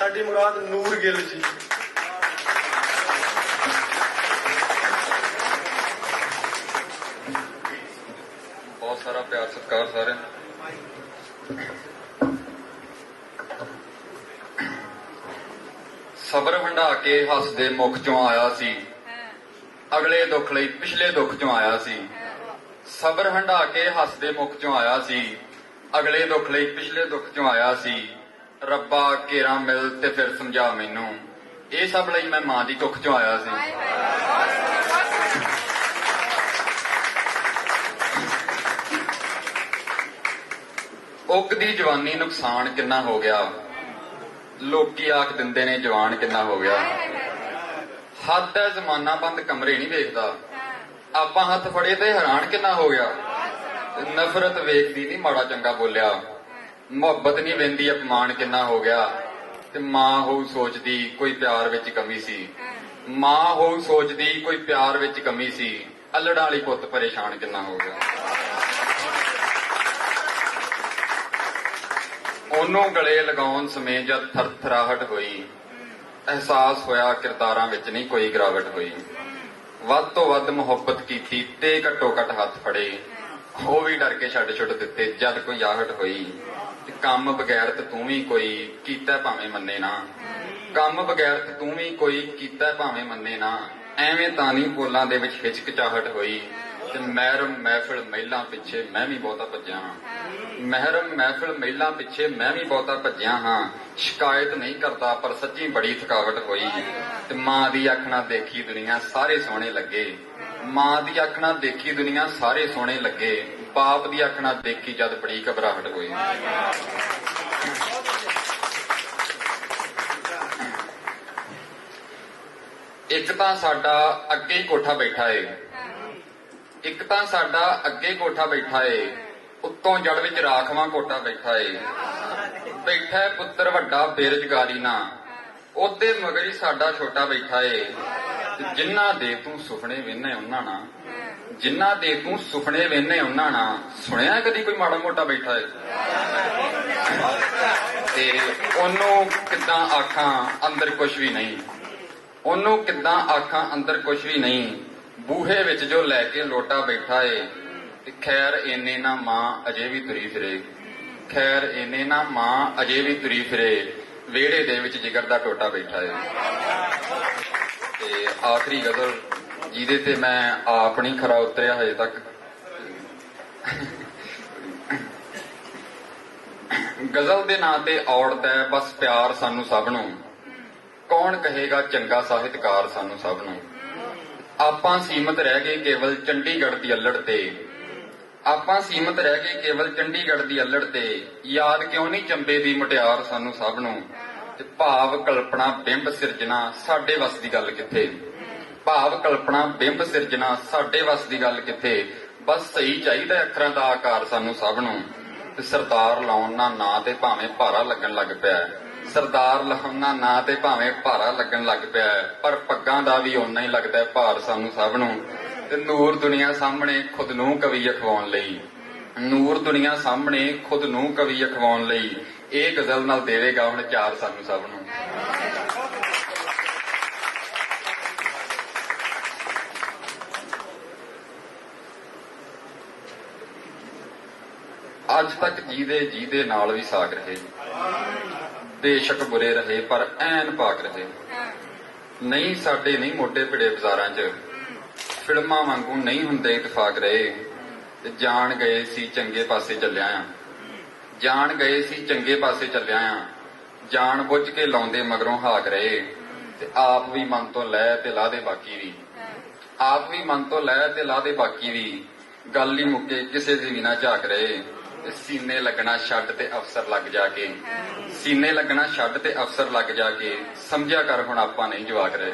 ਸਾਡੀ ਮੁਰਾਦ ਨੂਰ ਗਿੱਲ ਜੀ। ਬਹੁਤ ਸਾਰਾ ਪਿਆਰ, ਸਤਿਕਾਰ ਸਾਰਿਆਂ ਸਬਰ ਹੰਢਾ ਕੇ ਹੱਸਦੇ ਮੁਖ ਚੋਂ ਆਇਆ ਸੀ। ਅਗਲੇ ਦੁੱਖ ਲਈ ਪਿਛਲੇ ਦੁੱਖ ਚੋਂ ਆਇਆ ਸੀ। ਸਬਰ ਹੰਢਾ ਕੇ ਹੱਸਦੇ ਮੁਖ ਚੋਂ ਆਇਆ ਸੀ। ਅਗਲੇ ਦੁੱਖ ਲਈ ਪਿਛਲੇ ਦੁੱਖ ਚੋਂ ਆਇਆ ਸੀ। ਰੱਬਾ ਕੇਰਾ ਮਿਲ ਤੇ ਫਿਰ ਸਮਝਾ ਮੈਨੂੰ। ਇਹ ਸਭ ਲਈ ਮੈਂ ਮਾਂ ਦੀ ਕੁੱਖ ਚੋਂ ਆਇਆ ਸੀ। ਉਗਦੀ ਜਵਾਨੀ ਨੁਕਸਾਨ ਕਿੰਨਾ ਹੋ ਗਿਆ? ਲੋਕੀ ਆਖ ਦਿੰਦੇ ਨੇ ਜਵਾਨ ਕਿੰਨਾ ਹੋ ਗਿਆ। ਹੱਦ ਹੈ ਜ਼ਮਾਨਾ ਬੰਦ ਕਮਰੇ ਨਹੀਂ ਵੇਖਦਾ। ਆਪਾਂ ਹੱਥ ਫੜੇ ਤੇ ਹੈਰਾਨ ਕਿੰਨਾ ਹੋ ਗਿਆ। ਨਫ਼ਰਤ ਵੇਖਦੀ ਨਹੀਂ ਮਾੜਾ ਚੰਗਾ ਬੋਲਿਆ। ਮੁਹੱਬਤ ਨਹੀਂ ਵੰਦੀ ਅਪਮਾਨ ਕਿੰਨਾ ਹੋ ਗਿਆ। ਤੇ ਮਾਂ ਹੋਊ ਸੋਚਦੀ ਕੋਈ ਪਿਆਰ ਵਿੱਚ ਕਮੀ ਸੀ। ਮਾਂ ਹੋਊ ਸੋਚਦੀ ਕੋਈ ਪਿਆਰ ਵਿੱਚ ਕਮੀ ਸੀ। ਅਲੜਾਂ ਵਾਲੀ ਪੁੱਤ ਪਰੇਸ਼ਾਨ ਕਿੰਨਾ ਹੋ ਗਿਆ। ਉਹਨੂੰ ਗਲੇ ਲਗਾਉਣ ਸਮੇਂ ਜਦ ਥਰਥਰਾਹਟ ਹੋਈ, ਅਹਿਸਾਸ ਹੋਇਆ ਕਿਰਦਾਰਾਂ ਵਿੱਚ ਨਹੀਂ ਕੋਈ ਗਿਰਾਵਟ ਹੋਈ। ਵੱਧ ਤੋਂ ਵੱਧ ਮੁਹੱਬਤ ਕੀਤੀ ਤੇ ਘੱਟੋ ਘੱਟ ਹੱਥ ਫੜੇ। ਉਹ ਵੀ ਡਰ ਕੇ ਛੱਡ ਛੁੱਟ ਦਿੱਤੇ ਜਦ ਕੋਈ ਆਹਟ ਹੋਈ। ਤੇ ਕੰਮ ਬਗੈਰਤ ਤੂੰ ਵੀ ਕੋਈ ਕੀਤਾ ਭਾਵੇਂ ਮੰਨੇ ਨਾ। ਕੰਮ ਬਗੈਰਤ ਤੂੰ ਵੀ ਕੋਈ ਕੀਤਾ ਭਾਵੇਂ ਮੰਨੇ ਨਾ। ਐਵੇਂ ਤਾਂ ਨਹੀਂ ਬੋਲਾਂ ਦੇ ਵਿੱਚ ਹਿਚਕਚਾਹਟ ਹੋਈ ਤੇ ਮਹਿਰਮ ਮਹਿਫਿਲ ਮਹਿਲਾਂ ਪਿੱਛੇ ਮੈਂ ਵੀ ਬਹੁਤਾ ਭੱਜਿਆ ਹਾਂ। ਮਹਿਰਮ ਮਹਿਫਿਲ ਮਹਿਲਾਂ ਪਿੱਛੇ ਮੈਂ ਵੀ ਬਹੁਤਾ ਭੱਜਿਆ ਹਾਂ। ਸ਼ਿਕਾਇਤ ਨਹੀਂ ਕਰਦਾ ਪਰ ਸੱਚੀ ਬੜੀ ਥਕਾਵਟ ਹੋਈ ਤੇ ਮਾਂ ਦੀ ਅੱਖ ਨਾਲ ਦੇਖੀ ਦੁਨੀਆ ਸਾਰੇ ਸੋਹਣੇ ਲੱਗੇ। ਮਾਂ ਦੀ ਅੱਖ ਨਾਲ ਦੇਖੀ ਦੁਨੀਆ ਸਾਰੇ ਸੋਹਣੇ ਲੱਗੇ। ਬਾਪ ਦੀ ਅੱਖਣਾ ਦੇਖੀ ਜਦ ਬੜੀ ਘਬਰਾਹਟ ਹੋਈ। ਇੱਕ ਤਾਂ ਸਾਡਾ ਅੱਗੇ ਹੀ ਕੋਠਾ ਬੈਠਾ ਏ। ਇੱਕ ਤਾਂ ਸਾਡਾ ਅੱਗੇ ਕੋਠਾ ਬੈਠਾ ਏ। ਉੱਤੋਂ ਜੜ ਵਿੱਚ ਰਾਖਵਾਂ ਕੋਠਾ ਬੈਠਾ ਏ। ਬੈਠਾ ਹੈ ਪੁੱਤਰ ਵੱਡਾ ਬੇਰੁਜ਼ਗਾਰੀ ਨਾ ਉਹਦੇ ਮਗਰ ਹੀ ਸਾਡਾ ਛੋਟਾ ਬੈਠਾ ਏ। ਜਿੰਨਾ ਦੇ ਤੂੰ ਸੁਪਨੇ ਵੇਨੇ ਉਹਨਾਂ ਨਾ ਜਿੰਨਾ ਦੇ ਤੂੰ ਸੁਪਨੇ ਵੇਨੇ ਉਹਨਾਂ ਨਾ ਸੁਣਿਆ ਕਦੀ ਕੋਈ ਮਾੜਾ ਮੋਟਾ ਬੈਠਾ ਏ ਤੇ ਉਹਨੂੰ ਕਿਦਾਂ ਆਖਾਂ, ਅੰਦਰ ਕੁਝ ਵੀ ਨਹੀਂ। ਉਹਨੂੰ ਕਿਦਾਂ ਆਖਾਂ, ਅੰਦਰ ਕੁਝ ਵੀ ਨਹੀਂ। ਬੂਹੇ ਵਿੱਚ ਜੋ ਲੈ ਕੇ ਲੋਟਾ ਬੈਠਾ ਏ, ਤੇ ਖੈਰ ਇੰਨੇ ਨਾ ਮਾਂ ਅਜੇ ਵੀ ਤੁਰੀ ਫਿਰੇ। ਖੈਰ ਇੰਨੇ ਨਾ ਮਾਂ ਅਜੇ ਵੀ ਤੁਰੀ ਫਿਰੇ। ਵਿਹੜੇ ਦੇ ਵਿੱਚ ਜਿਗਰ ਦਾ ਟੋਟਾ ਬੈਠਾ ਏ। ਤੇ ਆਖਰੀ ਗਜ਼ਲ ਜਿਹਦੇ ਤੇ ਮੈਂ ਆਪ ਨਹੀਂ ਖਰਾ ਉਤਰਿਆ ਹਜੇ ਤੱਕ। ਗਜ਼ਲ ਦੇ ਨਾਂ ਤੇ ਔੜਤ ਹੈ, ਬਸ ਪਿਆਰ ਸਾਨੂੰ ਸਭ ਨੂੰ। ਕੌਣ ਕਹੇਗਾ ਚੰਗਾ ਸਾਹਿਤਕਾਰ ਸਾਨੂੰ ਸਭ ਨੂੰ? ਆਪਾਂ ਸੀਮਤ ਰਹਿ ਗਏ ਕੇਵਲ ਚੰਡੀਗੜ੍ਹ ਦੀ ਅਲੜ ਤੇ। ਆਪਾਂ ਸੀਮਤ ਰਹਿ ਗਏ ਕੇਵਲ ਚੰਡੀਗੜ੍ਹ ਦੀ ਅਲੜ ਤੇ। ਯਾਦ ਕਿਉਂ ਨਹੀਂ ਚੰਬੇ ਦੀ ਮੁਟਿਆਰ ਸਾਨੂੰ ਸਭ ਨੂੰ? ਤੇ ਭਾਵ ਕਲਪਨਾ ਬਿੰਬ ਸਿਰਜਣਾ ਸਾਡੇ ਵੱਸ ਦੀ ਗੱਲ ਕਿੱਥੇ? ਭਾਵ ਕਲਪਨਾ ਬਿੰਬ ਸਿਰਜਣਾ ਸਾਡੇ ਵੱਸ ਦੀ ਗੱਲ ਕਿੱਥੇ? ਬਸ ਸਹੀ ਚਾਹੀਦਾ ਅੱਖਰਾਂ ਦਾ ਆਕਾਰ ਸਾਨੂੰ ਸਭ ਨੂੰ। ਤੇ ਸਰਦਾਰ ਲਾਉਣ ਨਾਲ ਨਾਂ ਤੇ ਭਾਵੇਂ ਭਾਰਾ ਲੱਗਣ ਲੱਗ ਪਿਆ ਸਰਦਾਰ ਲਹਮਨਾ ਨਾਂ ਤੇ ਭਾਵੇਂ ਭਾਰਾ ਲੱਗਣ ਲੱਗ ਪਿਆ ਪਰ ਪੱਗਾਂ ਦਾ ਵੀ ਓਨਾ ਹੀ ਲੱਗਦਾ ਭਾਰ ਸਾਨੂੰ ਸਭ ਨੂੰ। ਤੇ ਨੂਰ ਦੁਨੀਆ ਸਾਹਮਣੇ ਖੁਦ ਨੂੰ ਕਵੀ ਅਖਵਾਉਣ ਲਈ। ਨੂਰ ਦੁਨੀਆ ਸਾਹਮਣੇ ਖੁਦ ਨੂੰ ਕਵੀ ਅਖਵਾਉਣ ਲਈ। ਇਹ ਗਜ਼ਲ ਨਾਲ ਦੇਵੇਗਾ ਹੁਣ ਚਾਰ ਸਾਨੂੰ ਸਭ ਨੂੰ। ਅੱਜ ਤੱਕ ਜੀਦੇ ਜੀਦੇ ਨਾਲ ਵੀ ਸਾਗ ਰਹੇ। ਬੇਸ਼ੱਕ ਬੁਰੇ ਰਹੇ, ਪਰ ਐਨ ਪਾਕ ਰਹੇ। ਨਹੀਂ, ਸਾਡੇ ਨਹੀਂ ਮੋਟੇ ਭਿੜੇ ਬਾਜ਼ਾਰਾਂ 'ਚ। ਫਿਲਮਾਂ ਵਾਂਗੂ ਨਹੀਂ ਹੁੰਦੇ ਇਤਫਾਕ ਰਹੇ। ਤੇ ਜਾਣ ਗਏ ਸੀ ਚੰਗੇ ਪਾਸੇ ਚੱਲਿਆ ਆ। ਜਾਣ ਗਏ ਸੀ, ਚੰਗੇ ਪਾਸੇ ਚੱਲਿਆ ਆ। ਜਾਣ ਬੁੱਝ ਕੇ ਲਾਉਂਦੇ ਮਗਰੋਂ ਹਾਕ ਰਹੇ। ਤੇ ਆਪ ਵੀ ਮਨ ਤੋਂ ਲੈ ਤੇ ਲਾ ਦੇ ਬਾਕੀ ਵੀ। ਆਪ ਵੀ ਮਨ ਤੋਂ ਲੈ ਤੇ ਲਾ ਦੇ ਬਾਕੀ ਵੀ। ਗੱਲ ਹੀ ਮੁੱਕੇ ਕਿਸੇ ਦੀ ਵੀ ਨਾ ਝਾਕ ਰਹੇ। ਤੇ ਸੀਨੇ ਲੱਗਣਾ ਛੱਡ ਤੇ ਅਫਸਰ ਲੱਗ ਜਾ ਕੇ। ਸੀਨੇ ਲੱਗਣਾ ਛੱਡ ਤੇ ਅਫਸਰ ਲੱਗ ਜਾ ਕੇ। ਸਮਝਿਆ ਕਰ ਹੁਣ ਆਪਾਂ ਨਹੀਂ ਜਵਾਕ ਰਹੇ।